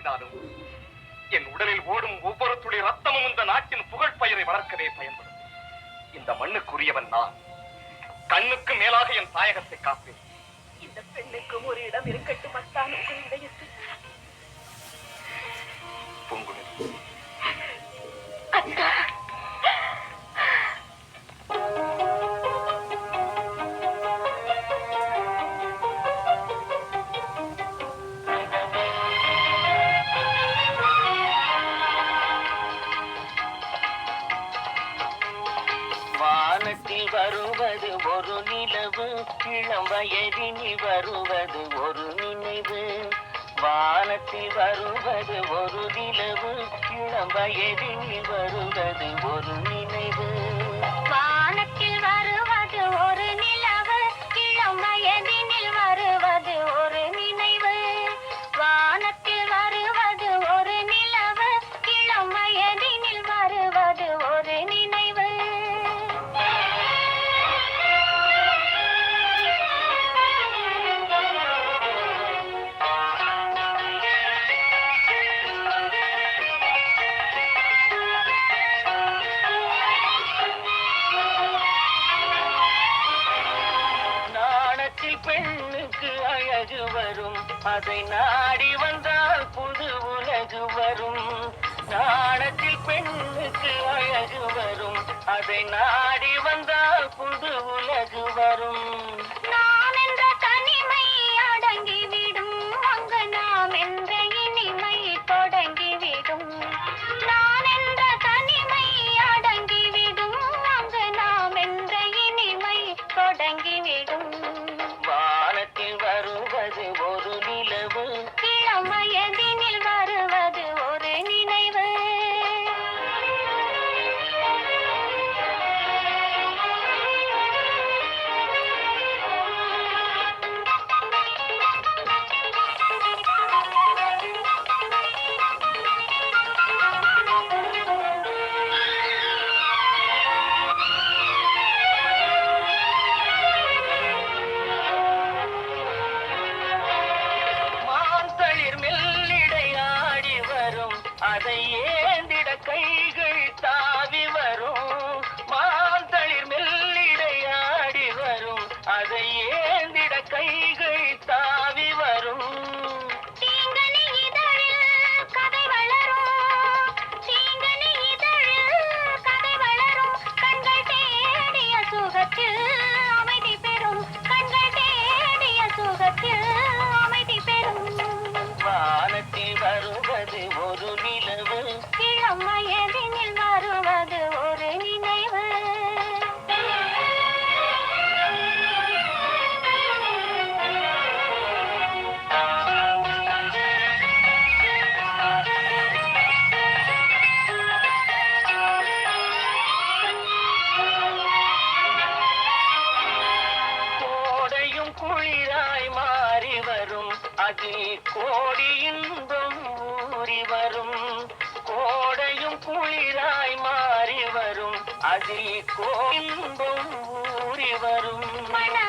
வீசினாலும் என் உடலில் ஓடும் ஒவ்வொரு துளி ரத்தமும் இந்த நாட்டின் புகழ் பெயரை வளர்க்கவே பயன்படும். இந்த மண்ணுக்குரியவன் நான். கண்ணுக்கு மேலாக என் தாயகத்தை காப்பேன். இந்த பெண்ணுக்கும் ஒரு இடம் இருக்கட்டும் அத்தான் உங்கள் இதயத்தில் பூங்குழலி நிலவு இளம் வயதினில் வருவது ஒரு நினைவு. வானத்தில் வருவது ஒரு நிலவு. இளம் வயதினில் வருவது ஒரு நினைவு. உலகு வரும். அதை நாடி வந்தால் புது உலகு வரும். நாணத்தில் பெண்ணுக்கு அழகு வரும். அதை நாடி வந்தால் புது உலகு வரும். நிலவு வரும் வரும் அதில் கோடி இன்பம் ஊறி வரும். கோடையும் குளிராய் மாறி வரும். அதில் கோடி இன்பம் ஊறி வரும்.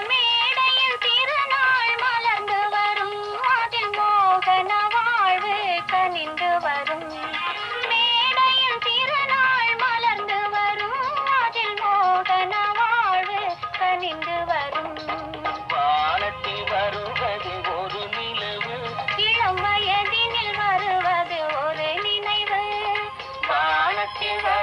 give up.